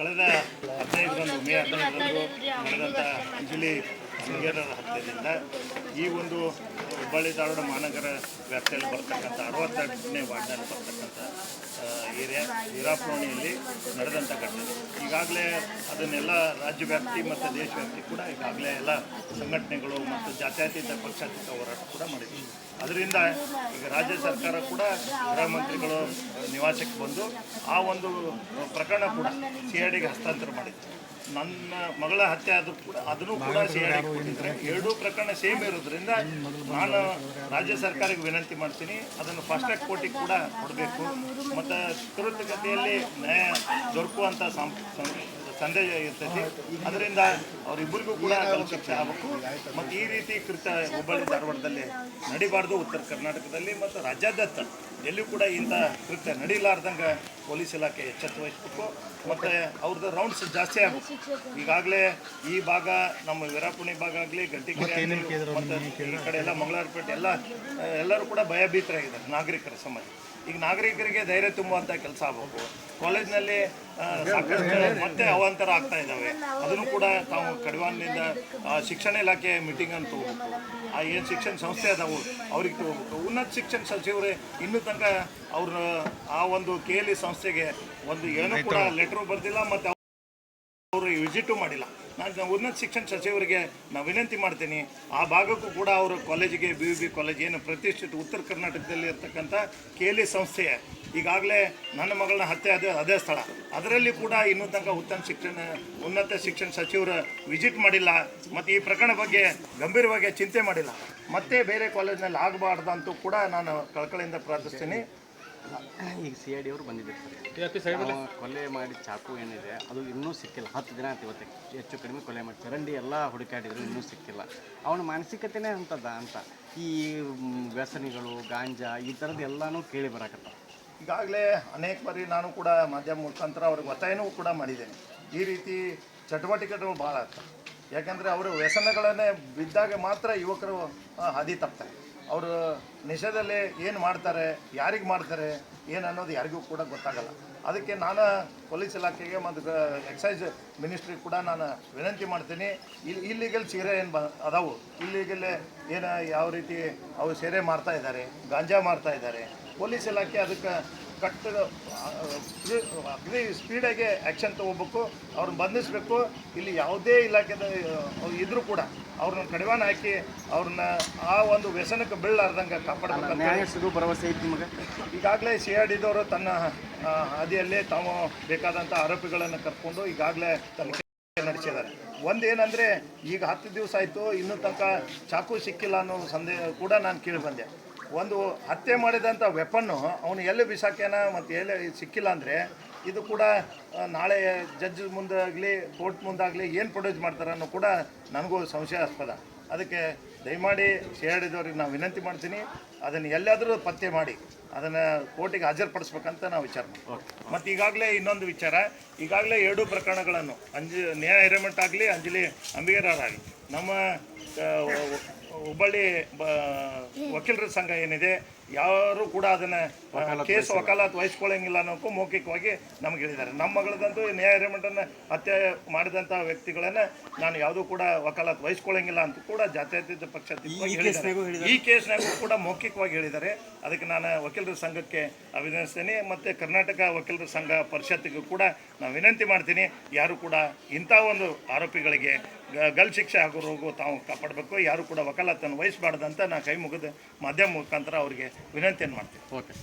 ಕಳೆದ ಹದಿನೈದರಂದು ಮೇ ಹದಿನೈದರಂದು ನಡೆದಂಥ ಅಂಜಲಿ ಸಿಂಗೇರರ ಹತ್ಯೆಯಿಂದ ಈ ಒಂದು ಹುಬ್ಬಳ್ಳಿ ಧಾರವಾಡ ಮಹಾನಗರ ವ್ಯಾಪ್ತಿಯಲ್ಲಿ ಬರ್ತಕ್ಕಂಥ ಅರವತ್ತೆಂಟನೇ ವಾರ್ಡ್ನಲ್ಲಿ ಬರ್ತಕ್ಕಂಥ ಏರಿಯಾ ವೀರಾಪುರಣಿಯಲ್ಲಿ ನಡೆದಂಥ ಘಟನೆ. ಈಗಾಗಲೇ ಅದನ್ನೆಲ್ಲ ರಾಜ್ಯ ವ್ಯಾಪ್ತಿ ಮತ್ತು ದೇಶ ವ್ಯಾಪ್ತಿ ಕೂಡ ಈಗಾಗಲೇ ಎಲ್ಲ ಸಂಘಟನೆಗಳು ಮತ್ತು ಜಾತ್ಯತೀತ ಪಕ್ಷಾತೀತ ಹೋರಾಟ ಕೂಡ ಮಾಡಿದ್ವಿ ಅದರಿಂದ ಈಗ ರಾಜ್ಯ ಸರ್ಕಾರ ಕೂಡ ಗೃಹ ಮಂತ್ರಿಗಳು ನಿವಾಸಕ್ಕೆ ಬಂದು ಆ ಒಂದು ಪ್ರಕರಣ ಕೂಡ ಸಿ ಐ ಡಿಗೆ ಹಸ್ತಾಂತರ ಮಾಡಿದ್ರು. ನನ್ನ ಮಗಳ ಹತ್ಯೆ ಆದರೂ ಕೂಡ ಅದನ್ನು ಕೂಡ ಸಿ ಐ ಡಿಗೆ ಕೊಟ್ಟಿದ್ದಾರೆ. ಎರಡೂ ಪ್ರಕರಣ ಸೇಮ್ ಇರೋದ್ರಿಂದ ನಾನು ರಾಜ್ಯ ಸರ್ಕಾರಕ್ಕೆ ವಿನಂತಿ ಮಾಡ್ತೀನಿ. ಅದನ್ನು ಫಾಸ್ಟ್ ಟ್ರ್ಯಾಕ್ ಕೋರ್ಟಿಗೆ ಕೂಡ ಕೊಡಬೇಕು. ಮತ್ತು ತ್ವರಿತಗತಿಯಲ್ಲಿ ನ್ಯಾಯ ದೊರಕುವಂಥ ಸಂ ಸಂದೇಶ ಇರ್ತೈತಿ ಅದರಿಂದ ಅವರಿಬ್ಬರಿಗೂ ಕೂಡ ಶಿಕ್ಷೆ ಆಗಬೇಕು. ಮತ್ತು ಈ ರೀತಿ ಕೃತ್ಯ ಹುಬ್ಬಳ್ಳಿ ಧಾರವಾಡದಲ್ಲಿ ನಡಿಬಾರ್ದು. ಉತ್ತರ ಕರ್ನಾಟಕದಲ್ಲಿ ಮತ್ತು ರಾಜ್ಯಾದ್ಯಂತ ಎಲ್ಲೂ ಕೂಡ ಇಂಥ ಕೃತ್ಯ ನಡೀಲಾರ್ದಂಗೆ ಪೊಲೀಸ್ ಇಲಾಖೆ ಎಚ್ಚೆತ್ತು ವಹಿಸಬೇಕು. ಮತ್ತು ಅವ್ರದ್ದು ರೌಂಡ್ಸ್ ಜಾಸ್ತಿ ಆಗಬೇಕು. ಈಗಾಗಲೇ ಈ ಭಾಗ ನಮ್ಮ ವೀರಾಪುಣಿ ಭಾಗ ಆಗಲಿ ಗಂಟಿಕೆರೆ ಆಗ್ಲಿ, ಮತ್ತು ಈ ಕಡೆ ಎಲ್ಲ ಮಂಗಳಾರಪೇಟೆ ಎಲ್ಲ ಎಲ್ಲರೂ ಕೂಡ ಭಯಭೀತರಾಗಿದ್ದಾರೆ ನಾಗರಿಕರ ಸಮಾಜ ಈಗ ನಾಗರಿಕರಿಗೆ ಧೈರ್ಯ ತುಂಬುವಂತ ಕೆಲಸ ಆಗಬೇಕು. ಕಾಲೇಜ್ನಲ್ಲಿ ಸಾಕಷ್ಟು ಮತ್ತೆ ಅವಾಂತರ ಆಗ್ತಾ ಇದ್ದಾವೆ ಅದನ್ನು ಕೂಡ ತಾವು ಕಡಿವಾಣದಿಂದ ಶಿಕ್ಷಣ ಇಲಾಖೆ ಮೀಟಿಂಗ್ ಅಂತ ಹೋಗ್ಬೇಕು ಆ ಏನು ಶಿಕ್ಷಣ ಸಂಸ್ಥೆ ಅದಾವು ಅವ್ರಿಗೆ ತಗೋಬೇಕು. ಉನ್ನತ ಶಿಕ್ಷಣ ಸಚಿವರೇ ಇನ್ನೂ ತನಕ ಅವ್ರ ಆ ಒಂದು ಕೆ ಎಲ್ ಇ ಸಂಸ್ಥೆಗೆ ಒಂದು ಏನೂ ಕೂಡ ಲೆಟ್ರು ಬರ್ದಿಲ್ಲ ಮತ್ತು ಅವರು ವಿಸಿಟು ಮಾಡಿಲ್ಲ. ನಾನು ಉನ್ನತ ಶಿಕ್ಷಣ ಸಚಿವರಿಗೆ ನಾನು ವಿನಂತಿ ಮಾಡ್ತೀನಿ, ಆ ಭಾಗಕ್ಕೂ ಕೂಡ ಅವರು ಕಾಲೇಜಿಗೆ ಬಿ ಬಿ ಕಾಲೇಜ್ ಏನು ಪ್ರತಿಷ್ಠಿತ ಉತ್ತರ ಕರ್ನಾಟಕದಲ್ಲಿ ಇರ್ತಕ್ಕಂಥ ಕೇಲಿ ಇ ಸಂಸ್ಥೆ. ಈಗಾಗಲೇ ನನ್ನ ಮಗಳನ್ನ ಹತ್ಯೆ ಅದೇ ಅದೇ ಸ್ಥಳ. ಅದರಲ್ಲಿ ಕೂಡ ಇನ್ನೂ ತನಕ ಉತ್ತಮ ಶಿಕ್ಷಣ, ಉನ್ನತ ಶಿಕ್ಷಣ ಸಚಿವರು ವಿಸಿಟ್ ಮಾಡಿಲ್ಲ, ಮತ್ತು ಈ ಪ್ರಕರಣ ಬಗ್ಗೆ ಗಂಭೀರವಾಗಿ ಚಿಂತೆ ಮಾಡಿಲ್ಲ. ಮತ್ತೆ ಬೇರೆ ಕಾಲೇಜ್ನಲ್ಲಿ ಆಗಬಾರ್ದಂತೂ ಕೂಡ ನಾನು ಕಳಕಳಿಯಿಂದ ಪ್ರಾರ್ಥಿಸ್ತೀನಿ. ಈಗ ಸಿ ಐ ಡಿ ಅವರು ಬಂದಿದ್ದಾರೆ ನಾವು ಕೊಲೆ ಮಾಡಿ ಚಾಕು ಏನಿದೆ ಅದು ಇನ್ನೂ ಸಿಕ್ಕಿಲ್ಲ. ಹತ್ತು ದಿನ ಆಯ್ತು ಇವತ್ತಿಗೆ ಹೆಚ್ಚು ಕಡಿಮೆ ಕೊಲೆ ಮಾಡಿ ಚರಂಡಿ ಎಲ್ಲ ಹುಡುಕಾಡಿದ್ರು ಇನ್ನೂ ಸಿಕ್ಕಿಲ್ಲ. ಅವನ ಮಾನಸಿಕತೆನೇ ಅಂತದ ಅಂತ. ಈ ವ್ಯಸನಿಗಳು ಗಾಂಜಾ ಈ ಥರದ್ದು ಎಲ್ಲನೂ ಕೇಳಿ ಬರಾಕತ್ತ ಈಗಾಗಲೇ ಅನೇಕ ಬಾರಿ ನಾನು ಕೂಡ ಮಾಧ್ಯಮ ಮುಖಾಂತರ ಅವ್ರಿಗೆ ಒತ್ತಾಯನೂ ಕೂಡ ಮಾಡಿದ್ದೇನೆ. ಈ ರೀತಿ ಚಟುವಟಿಕೆಗಳು ಭಾಳ ಆಗ್ತವೆ. ಯಾಕಂದರೆ ಅವರು ವ್ಯಸನಗಳನ್ನೇ ಬಿದ್ದಾಗ ಮಾತ್ರ ಯುವಕರು ಹಾದಿ ತಪ್ತಾರೆ. ಅವರು ನಿಷೇಧದಲ್ಲಿ ಏನು ಮಾಡ್ತಾರೆ, ಯಾರಿಗೆ ಮಾಡ್ತಾರೆ, ಏನು ಅನ್ನೋದು ಯಾರಿಗೂ ಕೂಡ ಗೊತ್ತಾಗಲ್ಲ. ಅದಕ್ಕೆ ನಾನು ಪೊಲೀಸ್ ಇಲಾಖೆಗೆ ಮತ್ತು ಎಕ್ಸೈಸ್ ಮಿನಿಸ್ಟ್ರಿ ಕೂಡ ನಾನು ವಿನಂತಿ ಮಾಡ್ತೀನಿ. ಇಲ್ಲಿ ಇಲ್ಲಿಗಲ್ ಸೀರೆ ಏನು ಬ, ಅದಾವು. ಇಲ್ಲಿಗೆಲ್ಲೇ ಏನು, ಯಾವ ರೀತಿ ಅವು ಸೀರೆ ಮಾರ್ತಾ ಇದ್ದಾರೆ ಗಾಂಜಾ ಮಾರ್ತಾ ಇದ್ದಾರೆ ಪೊಲೀಸ್ ಇಲಾಖೆ ಅದಕ್ಕೆ ಕಟ್ಟ ಅಗ್ರಿ ಸ್ಪೀಡಾಗಿ ಆ್ಯಕ್ಷನ್ ತೊಗೋಬೇಕು ಅವ್ರನ್ನ ಬಂಧಿಸಬೇಕು. ಇಲ್ಲಿ ಯಾವುದೇ ಇಲಾಖೆದ ಇದ್ರೂ ಕೂಡ ಅವ್ರನ್ನ ಕಡಿವಾಣ ಹಾಕಿ ಅವ್ರನ್ನ ಆ ಒಂದು ವ್ಯಸನಕ್ಕೆ ಬೀಳಲಾರ್ದಂಗೆ ಕಾಪಾಡಬೇಕು ಭರವಸೆ ಐತಿ ನಿಮಗೆ? ಈಗಾಗಲೇ ಸಿ ಆರ್ ಡಿದವರು ತನ್ನ ಹಾದಿಯಲ್ಲೇ ಹಾದಿಯಲ್ಲಿ ತಾವು ಬೇಕಾದಂಥ ಆರೋಪಿಗಳನ್ನು ಕರ್ಕೊಂಡು ಈಗಾಗಲೇ ತನಿಖೆ ನಡೆಸಿದ್ದಾರೆ. ಒಂದೇನಂದರೆ ಈಗ ಹತ್ತು ದಿವಸ ಆಯಿತು ಇನ್ನೂ ತನಕ ಚಾಕು ಸಿಕ್ಕಿಲ್ಲ ಅನ್ನೋ ಸಂದೇಹ ಕೂಡ ನಾನು ಕೇಳಿ ಬಂದೆ. ಒಂದು ಹತ್ಯೆ ಮಾಡಿದಂಥ ವೆಪನ್ನು ಅವನು ಎಲ್ಲಿ ಬಿಸಾಕ್ಯಾನ ಮತ್ತು ಎಲ್ಲಿ ಸಿಕ್ಕಿಲ್ಲ ಅಂದರೆ ಇದು ಕೂಡ ನಾಳೆ ಜಡ್ಜ್ ಮುಂದಾಗಲಿ ಕೋರ್ಟ್ ಮುಂದಾಗಲಿ ಏನು ಪ್ರೊಡ್ಯೂಸ್ ಮಾಡ್ತಾರೆ ಅನ್ನೋ ಕೂಡ ನನಗೂ ಸಂಶಯಾಸ್ಪದ. ಅದಕ್ಕೆ ದಯಮಾಡಿ ಸೇರಿದವ್ರಿಗೆ ನಾವು ವಿನಂತಿ ಮಾಡ್ತೀನಿ ಅದನ್ನು ಎಲ್ಲಾದರೂ ಪತ್ತೆ ಮಾಡಿ ಅದನ್ನು ಕೋರ್ಟಿಗೆ ಹಾಜರುಪಡಿಸ್ಬೇಕಂತ ನಾವು ವಿಚಾರ ಮಾಡ್ತೀವಿ. ಮತ್ತು ಈಗಾಗಲೇ ಇನ್ನೊಂದು ವಿಚಾರ ಈಗಾಗಲೇ ಎರಡು ಪ್ರಕರಣಗಳನ್ನು ಅಂಜು ನ್ಯಾಯ ಹಿರೇಮಠ ಆಗಲಿ ಅಂಜಲಿ ಅಂಬಿಗರವರಾಗಲಿ ನಮ್ಮ ಹುಬ್ಬಳ್ಳಿ ಬ ವಕೀಲರ ಸಂಘ ಏನಿದೆ ಯಾರು ಕೂಡ ಅದನ್ನು ಕೇಸ್ ವಕಾಲತ್ ವಹಿಸ್ಕೊಳ್ಳಂಗಿಲ್ಲ ಅನ್ನೋಕ್ಕೂ ಮೌಖಿಕವಾಗಿ ನಮ್ಗೆ ಹೇಳಿದ್ದಾರೆ. ನಮ್ಮ ಮಗಳದಂತೂ ನ್ಯಾಯ ಹಿರೇಮಠನ ಹತ್ಯೆ ಮಾಡಿದಂಥ ವ್ಯಕ್ತಿಗಳನ್ನು ನಾನು ಯಾವುದೂ ಕೂಡ ವಕಾಲತ್ ವಹಿಸ್ಕೊಳ್ಳಂಗಿಲ್ಲ ಅಂತ ಕೂಡ ಜಾತ್ಯತೀತ ಪಕ್ಷ ಈ ಕೇಸ್ನಾಗೂ ಕೂಡ ಮೌಖಿಕವಾಗಿ ಹೇಳಿದ್ದಾರೆ. ಅದಕ್ಕೆ ನಾನು ವಕೀಲರ ಸಂಘಕ್ಕೆ ಅಭಿನಂದಿಸ್ತೇನೆ ಮತ್ತು ಕರ್ನಾಟಕ ವಕೀಲರ ಸಂಘ ಪರಿಷತ್ತಿಗೂ ಕೂಡ ನಾನು ವಿನಂತಿ ಮಾಡ್ತೀನಿ. ಯಾರು ಕೂಡ ಇಂಥ ಒಂದು ಆರೋಪಿಗಳಿಗೆ ಗಲ್ ಶಿಕ್ಷೆ ಆಗೋರೋಗು ತಾವು ಕಾಪಾಡಬೇಕು. ಯಾರು ಕೂಡ ವಕಾಲತ್ತನ್ನು ವಹಿಸಬಾರ್ದಂತ ನಾನು ಕೈ ಮುಗಿದ ಮಾಧ್ಯಮ ಮುಖಾಂತರ ಅವರಿಗೆ ವಿನಂತಿಯನ್ನು ಮಾಡ್ತೀನಿ. ಓಕೆ.